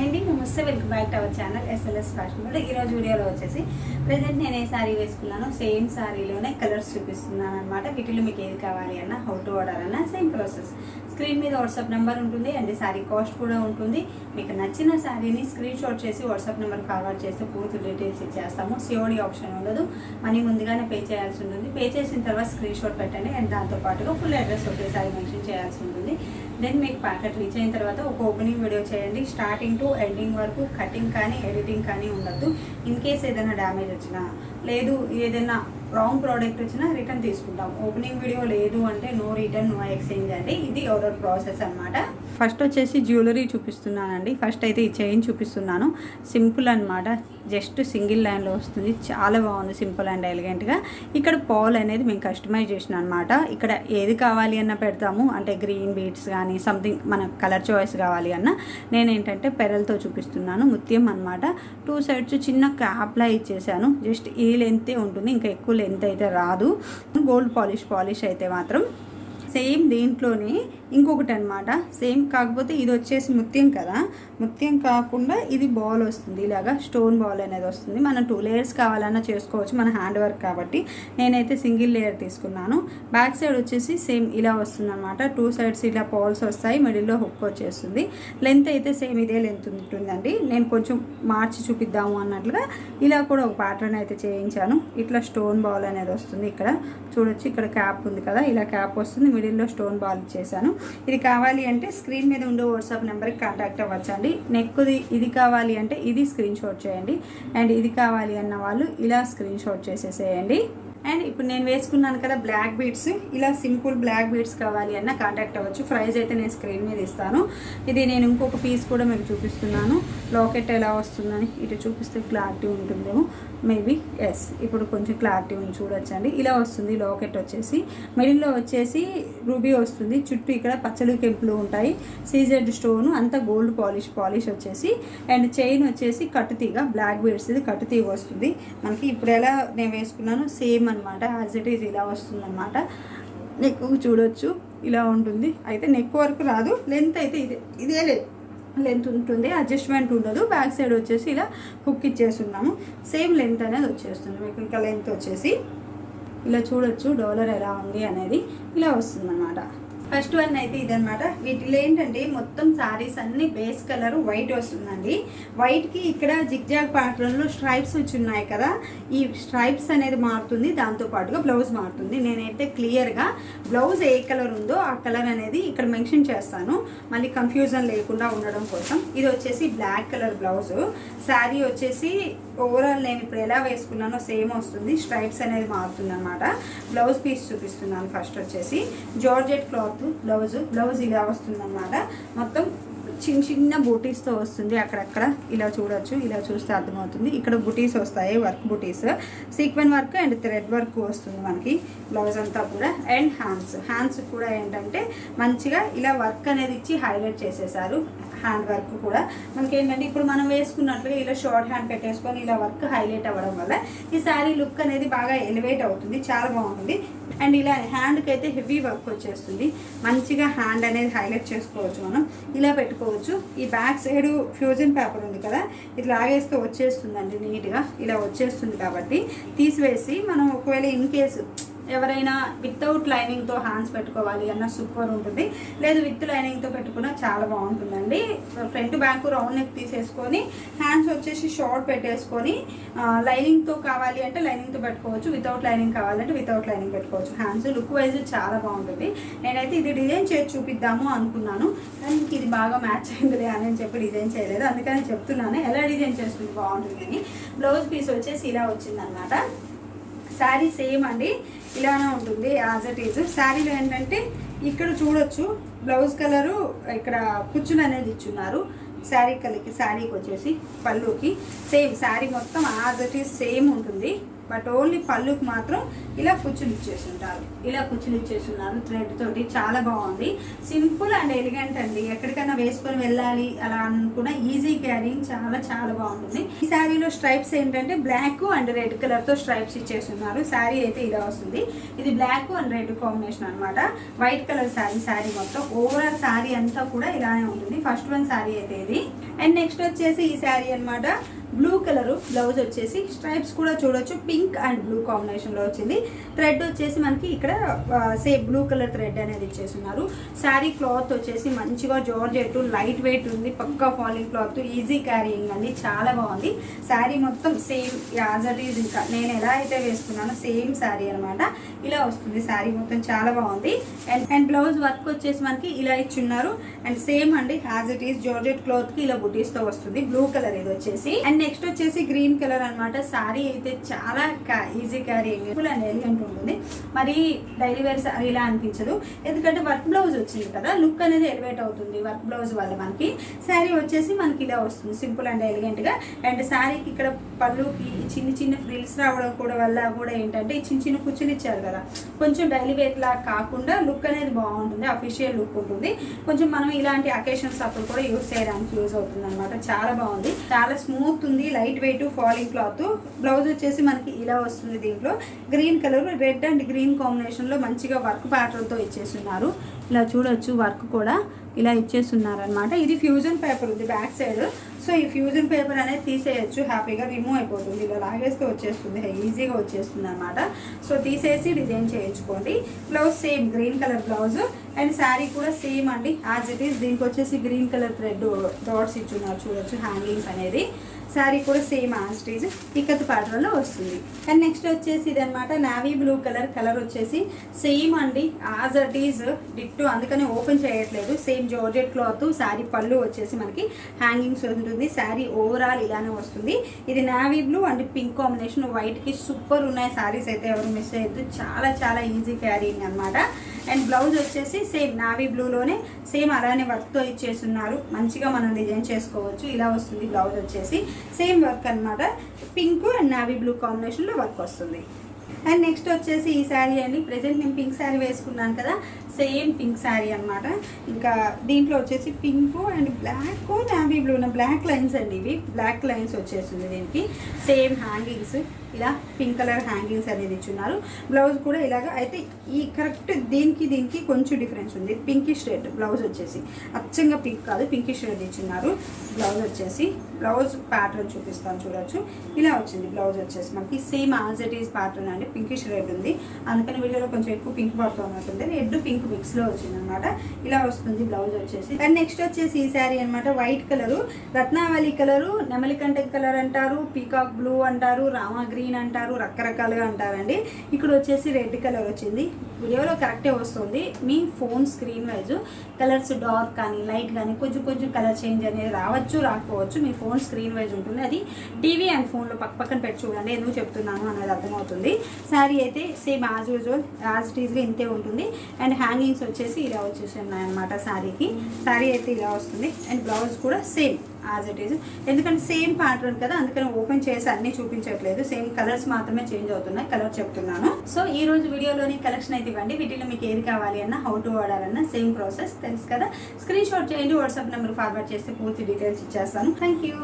Hi అండి. నమస్తే welcome back to our channel SLS fashion కూడా ఈరోజు వీడియోలో వచ్చేసి ప్రజెంట్ నేను ఏ శారీ వేసుకున్నాను సేమ్ శారీలోనే కలర్స్ చూపిస్తున్నాను అనమాట వీటిలో మీకు ఏది కావాలి అన్న హౌ టు ఆర్డర్ అన్న సేమ్ ప్రాసెస్ స్క్రీన్ మీద వాట్సాప్ నెంబర్ ఉంటుంది అండ్ శారీ కాస్ట్ కూడా ఉంటుంది. మీకు నచ్చిన శారీని స్క్రీన్ షాట్ చేసి వాట్సాప్ నెంబర్ ఫార్వర్డ్ చేస్తే పూర్తి డీటెయిల్స్ ఇచ్చేస్తాము. సిఓడి ఆప్షన్ ఉండదు. మనీ ముందుగానే పే చేయాల్సి ఉంటుంది. పే చేసిన తర్వాత స్క్రీన్ షాట్ పెట్టండి అండ్ దాంతో పాటుగా ఫుల్ అడ్రస్ ఒకేసారి మెన్షన్ చేయాల్సి ఉంటుంది. దెన్ మీకు ప్యాకెట్ రీచ్ అయిన తర్వాత ఒక ఓపెనింగ్ వీడియో చేయండి. స్టార్టింగ్ టు ఎండింగ్ వరకు కటింగ్ కానీ ఎడిటింగ్ కానీ ఉండద్దు. ఇన్ కేస్ ఏదైనా డ్యామేజ్ వచ్చినా లేదు ఏదైనా రాంగ్ ప్రోడక్ట్ వచ్చినా రిటర్న్ తీసుకుంటాం. ఓపెనింగ్ వీడియో లేదు అంటే నో రిటర్న్ నో ఎక్స్చేంజ్ అండి. ఇది ఆర్డర్ ప్రాసెస్ అనమాట ఫస్ట్ వచ్చేసి జ్యువెలరీ చూపిస్తున్నానండి. ఫస్ట్ అయితే ఈ చైన్ చూపిస్తున్నాను. సింపుల్ అన్నమాట. జస్ట్ సింగిల్ లైన్లో వస్తుంది. చాలా బాగుంది సింపుల్ అండ్ ఎలిగెంట్గా. ఇక్కడ పాల్ అనేది మేము కస్టమైజ్ చేసిన అనమాట ఇక్కడ ఏది కావాలి అన్న పెడతాము. అంటే గ్రీన్ బీట్స్ కానీ సంథింగ్ మన కలర్ చాయిస్ కావాలి అన్న. నేను ఏంటంటే పెరల్తో చూపిస్తున్నాను. ముత్యం అనమాట టూ సైడ్స్ చిన్న క్యాప్లా ఇచ్చేసాను. జస్ట్ ఈ లెంతే ఉంటుంది. ఇంకా ఎక్కువ లెంత్ అయితే రాదు. గోల్డ్ పాలిష్ పాలిష్ అయితే మాత్రం సేమ్ దీంట్లోనే ఇంకొకటి అనమాట సేమ్ కాకపోతే ఇది వచ్చేసి ముత్యం కదా. ముత్యం కాకుండా ఇది బాల్ వస్తుంది. ఇలాగా స్టోన్ బాల్ అనేది వస్తుంది. మనం టూ లేయర్స్ కావాలన్నా చేసుకోవచ్చు మన హ్యాండ్ వర్క్ కాబట్టి. నేనైతే సింగిల్ లేయర్ తీసుకున్నాను. బ్యాక్ సైడ్ వచ్చేసి సేమ్ ఇలా వస్తుంది అనమాట టూ సైడ్స్ ఇలా పాల్స్ వస్తాయి. మిడిల్లో హుక్ వచ్చేస్తుంది. లెంత్ అయితే సేమ్ ఇదే లెంత్ ఉంటుందండి. నేను కొంచెం మార్చి చూపిద్దాము అన్నట్లుగా ఇలా కూడా ఒక ప్యాటర్న్ అయితే చేయించాను. ఇట్లా స్టోన్ బాల్ అనేది వస్తుంది ఇక్కడ. చూడొచ్చు ఇక్కడ క్యాప్ ఉంది కదా. ఇలా క్యాప్ వస్తుంది. మిడిల్లో స్టోన్ బాల్ ఇచ్చేసాను. ఇది కావాలి అంటే స్క్రీన్ మీద ఉండే వాట్సాప్ నెంబర్కి కాంటాక్ట్ అవ్వచ్చండి. నెక్ది ఇది కావాలి అంటే ఇది స్క్రీన్ షాట్ చేయండి. అండ్ ఇది కావాలి అన్న వాళ్ళు ఇలా స్క్రీన్ షాట్ చేసేసేయండి. అండ్ ఇప్పుడు నేను వేసుకున్నాను కదా బ్లాక్ బీడ్స్ ఇలా సింపుల్ బ్లాక్ బీడ్స్ కావాలి అన్న కాంటాక్ట్ అవ్వచ్చు. ప్రైస్ అయితే నేను స్క్రీన్ మీద ఇస్తాను. ఇది నేను ఇంకొక పీస్ కూడా మీకు చూపిస్తున్నాను. లాకెట్ ఎలా వస్తుందని ఇటు చూపిస్తే క్లారిటీ ఉంటుందేమో. మేబీ ఎస్ ఇప్పుడు కొంచెం క్లారిటీ ఉంది చూడొచ్చండి. ఇలా వస్తుంది లాకెట్ వచ్చేసి. మిడిల్లో వచ్చేసి రూబీ వస్తుంది. చుట్టూ ఇక్కడ పచ్చలు కెంపులు ఉంటాయి. సీజెడ్ స్టోన్ అంతా గోల్డ్ పాలిష్ పాలిష్ వచ్చేసి. అండ్ చైన్ వచ్చేసి కట్టుతీగ బ్లాక్ బీడ్స్ ఇది కట్టుతీగ వస్తుంది. మనకి ఇప్పుడు ఎలా నేను వేసుకున్నాను సేమ్ అనమాట యాజ్ ఇట్ ఈజ్ ఇలా వస్తుందన్నమాట. నెక్ చూడొచ్చు ఇలా ఉంటుంది. అయితే నెక్ వరకు రాదు లెంత్ అయితే ఇదే ఇదే లే లెంత్ ఉంటుంది అడ్జస్ట్మెంట్ ఉండదు. బ్యాక్ సైడ్ వచ్చేసి ఇలా హుక్ ఇచ్చేస్తున్నాము. సేమ్ లెంత్ అనేది వచ్చేస్తుంది మీకు ఇంకా లెంత్ వచ్చేసి. ఇలా చూడొచ్చు డాలర్ ఎలా ఉంది అనేది. ఇలా వస్తుందన్నమాట. ఫస్ట్ వన్ అయితే ఇదనమాట వీటిలో ఏంటంటే మొత్తం శారీస్ అన్ని బేస్ కలర్ వైట్ వస్తుందండి. వైట్కి ఇక్కడ జిగ్జాగ్ ప్యాటర్న్లో స్ట్రైప్స్ వచ్చి ఉన్నాయి కదా. ఈ స్ట్రైప్స్ అనేది మారుతుంది దాంతో పాటుగా బ్లౌజ్ మారుతుంది. నేనైతే క్లియర్గా బ్లౌజ్ ఏ కలర్ ఉందో ఆ కలర్ అనేది ఇక్కడ మెన్షన్ చేస్తాను. మళ్ళీ కన్ఫ్యూజన్ లేకుండా ఉండడం కోసం. ఇది వచ్చేసి బ్లాక్ కలర్ బ్లౌజ్ శారీ వచ్చేసి ఓవరాల్ నేను ఇప్పుడు ఎలా వేసుకున్నానో సేమ్ వస్తుంది. స్ట్రైప్స్ అనేది మారుతుంది అనమాట బ్లౌజ్ పీస్ చూపిస్తున్నాను. ఫస్ట్ వచ్చేసి జార్జెట్ క్లాత్ బ్లౌజ్ బ్లౌజ్ ఇలా వస్తుందన్నమాట. మొత్తం చిన్న చిన్న బూటీస్తో వస్తుంది. అక్కడక్కడ ఇలా చూడొచ్చు. ఇలా చూస్తే అర్థమవుతుంది. ఇక్కడ బుటీస్ వస్తాయి. Work buttis. Sequin work and thread work వస్తుంది మనకి. బ్లౌజ్ అంతా కూడా. And hands. హ్యాండ్స్ కూడా ఏంటంటే మంచిగా ఇలా వర్క్ అనేది ఇచ్చి హైలైట్ చేసేసారు. హ్యాండ్ వర్క్ కూడా. మనకి ఏంటంటే ఇప్పుడు మనం వేసుకున్నట్లుగా ఇలా షార్ట్ హ్యాండ్ పెట్టేసుకొని ఇలా వర్క్ హైలైట్ అవ్వడం వల్ల ఈ శారీ లుక్ అనేది బాగా ఎలివేట్ అవుతుంది. చాలా బాగుంటుంది. అండ్ ఇలా హ్యాండ్కి అయితే హెవీ వర్క్ వచ్చేస్తుంది. మంచిగా హ్యాండ్ అనేది హైలైట్ చేసుకోవచ్చు మనం. ఇలా పెట్టుకోవచ్చు. ఈ బ్యాక్ సైడ్ ఫ్యూజన్ పేపర్ ఉంది కదా ఇది లాగేస్తే వచ్చేస్తుందండి నీట్గా. ఇలా వచ్చేస్తుంది కాబట్టి తీసివేసి మనం ఒకవేళ ఇన్ కేసు ఎవరైనా వితౌట్ లైనింగ్తో హ్యాండ్స్ పెట్టుకోవాలి అన్న సూపర్ ఉంటుంది. లేదు విత్ లైనింగ్తో పెట్టుకున్నా చాలా బాగుంటుందండి. ఫ్రంట్ బ్యాక్ రౌండ్ నెక్ తీసేసుకొని హ్యాండ్స్ వచ్చేసి షార్ట్ పెట్టేసుకొని లైనింగ్తో కావాలి అంటే లైనింగ్తో పెట్టుకోవచ్చు. వితౌట్ లైనింగ్ కావాలంటే వితౌట్ లైనింగ్ పెట్టుకోవచ్చు. హ్యాండ్స్ లుక్ వైజ్ చాలా బాగుంటుంది. నేనైతే ఇది డిజైన్ చేసి చూపిద్దాము అనుకున్నాను. కానీ ఇది బాగా మ్యాచ్ అయిందిలే అని చెప్పి డిజైన్ చేయలేదు. అందుకని చెప్తున్నాను. ఎలా డిజైన్ చేసుకుంటే బాగుంటుంది అని. బ్లౌజ్ పీస్ వచ్చేసి ఇలా వచ్చిందనమాట శారీ సేమ్ అండి. ఇలానే ఉంటుంది యాజ్ ఇట్ ఈజ్ శారీలో ఏంటంటే ఇక్కడ చూడొచ్చు బ్లౌజ్ కలరు ఇక్కడ కుచ్చులు అనేది ఇచ్చున్నారు. శారీ కలర్కి శారీకి వచ్చేసి పళ్ళుకి. సేమ్ శారీ మొత్తం యాజ్ ఇట్ ఈజ్ సేమ్ ఉంటుంది. బట్ ఓన్లీ పళ్ళుకి మాత్రం ఇలా కుచ్చులు ఇచ్చేసుంటారు. ఇలా కుచ్చులు ఇచ్చేస్తున్నారు థ్రెడ్ తోటి. చాలా బాగుంది. సింపుల్ అండ్ ఎలిగెంట్ అండి. ఎక్కడికైనా వేసుకొని వెళ్ళాలి అలా అనుకున్న ఈజీ క్యారింగ్ చాలా చాలా బాగుంటుంది. ఈ శారీలో స్ట్రైప్స్ ఏంటంటే బ్లాక్ అండ్ రెడ్ కలర్తో స్ట్రైప్స్ ఇచ్చేస్తున్నారు శారీ అయితే ఇలా వస్తుంది. ఇది బ్లాక్ అండ్ రెడ్ కాంబినేషన్ అనమాట వైట్ కలర్ శారీ శారీ మొత్తం. ఓవరాల్ శారీ అంతా కూడా ఇలానే ఉంటుంది. ఫస్ట్ వన్ శారీ అయితే ఇది. అండ్ నెక్స్ట్ వచ్చేసి ఈ శారీ అన్నమాట. బ్లూ కలర్ బ్లౌజ్ వచ్చేసి స్ట్రైప్స్ కూడా చూడొచ్చు. పింక్ అండ్ బ్లూ కాంబినేషన్లో వచ్చింది. థ్రెడ్ వచ్చేసి మనకి ఇక్కడ సేమ్ బ్లూ కలర్ థ్రెడ్ అనేది ఇచ్చేస్తున్నారు. శారీ క్లాత్ వచ్చేసి మంచిగా జార్జెట్ లైట్ వెయిట్ ఉంది. పక్కా ఫాలింగ్ క్లాత్ ఈజీ క్యారీయింగ్ అండి. చాలా బాగుంది. శారీ మొత్తం సేమ్ యాజ్ అట్ ఈజ్ ఇంకా. నేను ఎలా అయితే వేసుకున్నానో సేమ్ శారీ అన్నమాట. ఇలా వస్తుంది శారీ మొత్తం. చాలా బాగుంది. అండ్ అండ్ బ్లౌజ్ వర్క్ వచ్చేసి మనకి ఇలా ఇచ్చున్నారు. అండ్ సేమ్ అండి యాజ్ ఇట్ ఈస్ జార్జెట్ క్లాత్కి ఇలా బుటీస్తో వస్తుంది. బ్లూ కలర్ ఇది వచ్చేసి. అండ్ నెక్స్ట్ వచ్చేసి గ్రీన్ కలర్ అన్నమాట. సారీ అయితే చాలా easy carry full and elegant ఉంటుంది. మరి డైలీ వేర్ సారీ ఇలా అనిపించదు. ఎందుకంటే వర్క్ బ్లౌజ్ వచ్చింది కదా లుక్ అనేది ఎలివేట్ అవుతుంది వర్క్ బ్లౌజ్ వల్ల మనకి. శారీ వచ్చేసి మనకి ఇలా వస్తుంది సింపుల్ అండ్ ఎలిగెంట్గా అండ్ శారీకి ఇక్కడ పళ్ళుకి చిన్న చిన్న ఫ్రిల్స్ రావడం కూడా వల్ల కూడా ఏంటంటే చిన్న చిన్న కుచ్చులు ఇచ్చారు కదా. కొంచెం డైలీ వేర్ లా కాకుండా లుక్ అనేది బాగుంటుంది అఫీషియల్ లుక్ ఉంటుంది. కొంచెం మనం ఇలాంటి అకేషన్స్ అప్పుడు కూడా యూస్ చేయడానికి యూజ్ అవుతుంది అనమాట చాలా బాగుంది. చాలా స్మూత్ ఉంటుంది light weight falling cloth blouse వచ్చేసి మనకి ఇలా వస్తుంది దీంట్లో. Green colour red and green కాంబినేషన్లో మంచిగా వర్క్ ప్యాటర్న్తో ఇచ్చేస్తున్నారు. ఇలా చూడొచ్చు వర్క్ కూడా ఇలా ఇచ్చేస్తున్నారు అనమాట ఇది ఫ్యూజన్ పేపర్ ఉంది బ్యాక్ సైడ్ సో ఈ ఫ్యూజన్ పేపర్ అనేది తీసేయచ్చు హ్యాపీగా రిమూవ్ అయిపోతుంది. ఇలా లాగేస్తే వచ్చేస్తుంది ఈజీగా వచ్చేస్తుంది అనమాట సో తీసేసి డిజైన్ చేయించుకోండి. Blouse same green colour blouse and sari కూడా సేమ్ అండి యాజ్ ఇట్ ఈస్ దీనికి వచ్చేసి గ్రీన్ కలర్ థ్రెడ్ డాట్స్ ఇచ్చున్నారు చూడొచ్చు హ్యాంగింగ్స్ అనేది. శారీ కూడా సేమ్ ఆస్టేజ్ ఇక్కత్ ప్యాటర్న్లో వస్తుంది. అండ్ నెక్స్ట్ వచ్చేసి ఇది అనమాట నావీ బ్లూ కలర్ కలర్ వచ్చేసి సేమ్ అండి యాజ్ అట్ ఈజ్ డిట్టు అందుకని ఓపెన్ చేయట్లేదు. సేమ్ జార్జెట్ క్లాత్ శారీ పళ్ళు వచ్చేసి మనకి హ్యాంగింగ్స్ ఉంటుంది. శారీ ఓవరాల్ ఇలానే వస్తుంది. ఇది navy blue and pink combination వైట్కి super ఉన్నాయి. శారీస్ అయితే ఎవరు మిస్ అయ్యద్దు చాలా చాలా ఈజీ క్యారింగ్ అనమాట అండ్ బ్లౌజ్ వచ్చేసి సేమ్ నావీ బ్లూలోనే సేమ్ అలానే వర్క్తో ఇచ్చేస్తున్నారు మంచిగా మనం డిజైన్ చేసుకోవచ్చు. ఇలా వస్తుంది బ్లౌజ్ వచ్చేసి. సేమ్ వర్క్ అన్నమాట. పింక్ అండ్ నావీ బ్లూ కాంబినేషన్లో వర్క్ వస్తుంది. అండ్ నెక్స్ట్ వచ్చేసి ఈ శారీ అండి. ప్రెజెంట్ నేను పింక్ శారీ వేసుకున్నాను కదా సేమ్ పింక్ శారీ అన్నమాట. ఇంకా దీంట్లో వచ్చేసి pink and black navy blue black lines అండి ఇవి. బ్లాక్ లైన్స్ వచ్చేస్తుంది దీనికి. Same hangings. ఇలా పింక్ కలర్ హ్యాంగింగ్స్ అనేది ఇచ్చున్నారు. బ్లౌజ్ కూడా ఇలాగ అయితే ఈ కరెక్ట్ దీనికి దీనికి కొంచెం డిఫరెన్స్ ఉంది. పింకిష్ రెడ్ బ్లౌజ్ వచ్చేసి. అచ్చంగా పింక్ కాదు పింకిష్ రెడ్ ఇచ్చున్నారు. బ్లౌజ్ వచ్చేసి బ్లౌజ్ ప్యాటర్న్ చూపిస్తాను చూడొచ్చు. ఇలా వచ్చింది బ్లౌజ్ వచ్చేసి. మనకి same as it is pattern అండి. పింకిష్ రెడ్ ఉంది. అందుకని వీడియోలో కొంచెం ఎక్కువ పింక్ పడుతూ ఉన్నట్టుంది. రెడ్ పింక్ మిక్స్లో వచ్చింది అనమాట ఇలా వస్తుంది బ్లౌజ్ వచ్చేసి. అండ్ నెక్స్ట్ వచ్చేసి ఈ శారీ అనమాట వైట్ కలరు. రత్నావళి కలరు. నెమలికంట కలర్ అంటారు. పీకాక్ బ్లూ అంటారు. రామా గ్రీన్ అంటారు రకరకాలుగా అంటారండి. ఇక్కడ వచ్చేసి రెడ్ కలర్ వచ్చింది. వీడియోలో కరెక్టే వస్తుంది. మీ phone screen wise colours dark కానీ లైట్ కానీ కొంచెం కొంచెం కలర్ చేంజ్ అనేది రావచ్చు రాకపోవచ్చు. మీ ఫోన్ స్క్రీన్ వైజ్ ఉంటుంది. అది టీవీ అండ్ ఫోన్లో పక్క పక్కన పెట్టి చూడండి. ఎందుకు చెప్తున్నాను అనేది అర్థమవుతుంది. శారీ అయితే సేమ్ యాజ్ యూజువల్ యాజ్ టీజ్గా ఇంతే ఉంటుంది. అండ్ హ్యాంగింగ్స్ వచ్చేసి ఇలా వచ్చేసి ఉన్నాయన్నమాట శారీకి. శారీ అయితే ఇలా వస్తుంది. అండ్ బ్లౌజ్ కూడా సేమ్. యాజ్ ఇట్ ఈజ్ ఎందుకంటే సేమ్ ప్యాటర్న్ కదా అందుకని ఓపెన్ చేసి అన్ని చూపించట్లేదు. సేమ్ కలర్స్ మాత్రమే చేంజ్ అవుతున్నాయి కలర్ చెప్తున్నాను. సో ఈ రోజు వీడియోలోని కలెక్షన్ అయితే ఇవ్వండి. వీటిలో మీకు ఏది కావాలి అన్న హౌ టు వాడాలన్నా సేమ్ ప్రాసెస్ తెలుసు కదా. స్క్రీన్ షాట్ చేయండి వాట్సాప్ నెంబర్ ఫార్వర్డ్ చేస్తే పూర్తి డీటెయిల్స్ ఇచ్చేస్తాను. Thank you